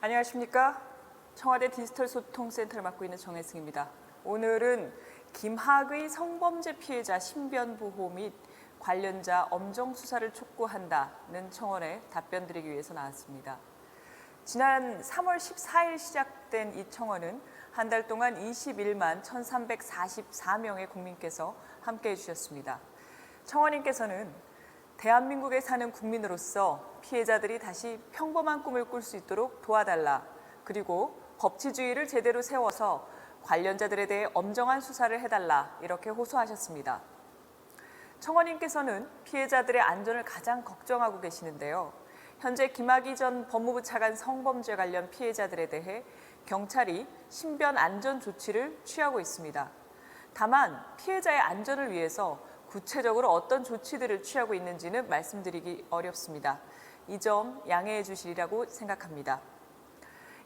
안녕하십니까. 청와대 디지털 소통센터를 맡고 있는 정혜승입니다. 오늘은 김학의 성범죄 피해자 신변 보호 및 관련자 엄정 수사를 촉구한다는 청원에 답변 드리기 위해서 나왔습니다. 지난 3월 14일 시작된 이 청원은 한 달 동안 21만 1,344명의 국민께서 함께 해 주셨습니다. 청원인께서는 대한민국에 사는 국민으로서 피해자들이 다시 평범한 꿈을 꿀 수 있도록 도와달라. 그리고 법치주의를 제대로 세워서 관련자들에 대해 엄정한 수사를 해달라. 이렇게 호소하셨습니다. 청원인께서는 피해자들의 안전을 가장 걱정하고 계시는데요. 현재 김학의 전 법무부 차관 성범죄 관련 피해자들에 대해 경찰이 신변 안전 조치를 취하고 있습니다. 다만 피해자의 안전을 위해서 구체적으로 어떤 조치들을 취하고 있는지는 말씀드리기 어렵습니다. 이 점 양해해 주시리라고 생각합니다.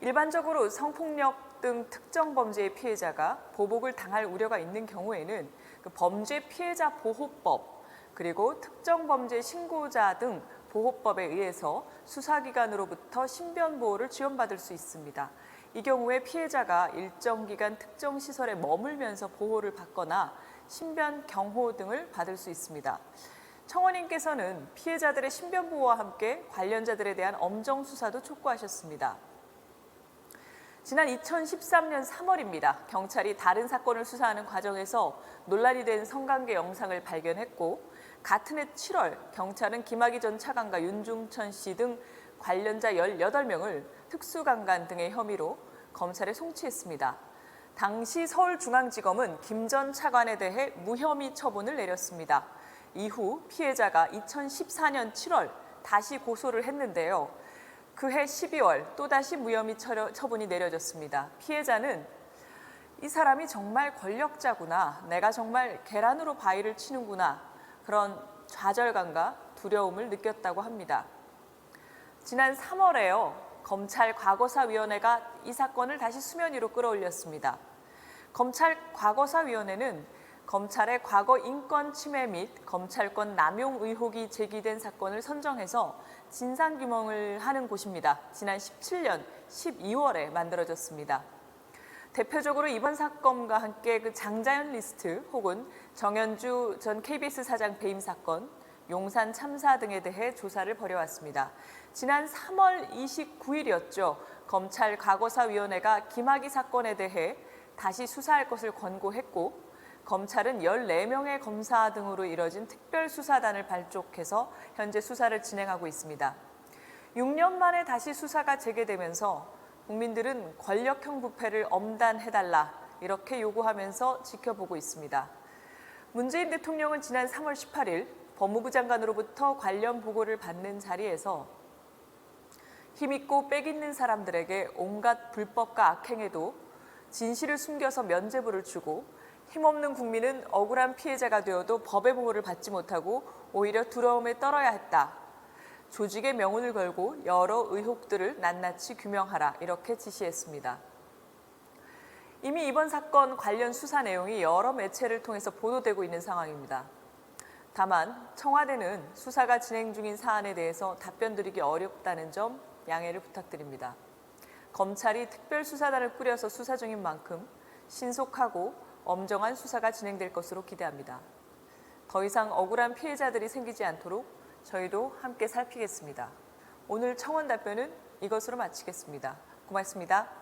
일반적으로 성폭력 등 특정 범죄의 피해자가 보복을 당할 우려가 있는 경우에는 그 범죄 피해자 보호법 그리고 특정 범죄 신고자 등 보호법에 의해서 수사기관으로부터 신변 보호를 지원받을 수 있습니다. 이 경우에 피해자가 일정 기간 특정 시설에 머물면서 보호를 받거나 신변 경호 등을 받을 수 있습니다. 청원인께서는 피해자들의 신변 보호와 함께 관련자들에 대한 엄정 수사도 촉구하셨습니다. 지난 2013년 3월입니다. 경찰이 다른 사건을 수사하는 과정에서 논란이 된 성관계 영상을 발견했고 같은 해 7월 경찰은 김학의 전 차관과 윤중천 씨 등 관련자 18명을 특수강간 등의 혐의로 검찰에 송치했습니다. 당시 서울중앙지검은 김 전 차관에 대해 무혐의 처분을 내렸습니다. 이후 피해자가 2014년 7월 다시 고소를 했는데요. 그해 12월 또다시 무혐의 처- 처분이 내려졌습니다. 피해자는 이 사람이 정말 권력자구나. 내가 정말 계란으로 바위를 치는구나. 그런 좌절감과 두려움을 느꼈다고 합니다. 지난 3월에요. 검찰 과거사위원회가 이 사건을 다시 수면 위로 끌어올렸습니다. 검찰 과거사위원회는 검찰의 과거 인권 침해 및 검찰권 남용 의혹이 제기된 사건을 선정해서 진상 규명을 하는 곳입니다. 지난 17년 12월에 만들어졌습니다. 대표적으로 이번 사건과 함께 그 장자연 리스트 혹은 정현주 전 KBS 사장 배임 사건, 용산 참사 등에 대해 조사를 벌여왔습니다. 지난 3월 29일이었죠. 검찰 과거사위원회가 김학의 사건에 대해 다시 수사할 것을 권고했고 검찰은 14명의 검사 등으로 이뤄진 특별수사단을 발족해서 현재 수사를 진행하고 있습니다. 6년 만에 다시 수사가 재개되면서 국민들은 권력형 부패를 엄단해달라 이렇게 요구하면서 지켜보고 있습니다. 문재인 대통령은 지난 3월 18일 법무부 장관으로부터 관련 보고를 받는 자리에서 힘있고 빽 있는 사람들에게 온갖 불법과 악행에도 진실을 숨겨서 면죄부를 주고 힘없는 국민은 억울한 피해자가 되어도 법의 보호를 받지 못하고 오히려 두려움에 떨어야 했다. 조직의 명운을 걸고 여러 의혹들을 낱낱이 규명하라 이렇게 지시했습니다. 이미 이번 사건 관련 수사 내용이 여러 매체를 통해서 보도되고 있는 상황입니다. 다만 청와대는 수사가 진행 중인 사안에 대해서 답변 드리기 어렵다는 점 양해를 부탁드립니다. 검찰이 특별수사단을 꾸려서 수사 중인 만큼 신속하고 엄정한 수사가 진행될 것으로 기대합니다. 더 이상 억울한 피해자들이 생기지 않도록 저희도 함께 살피겠습니다. 오늘 청원 답변은 이것으로 마치겠습니다. 고맙습니다.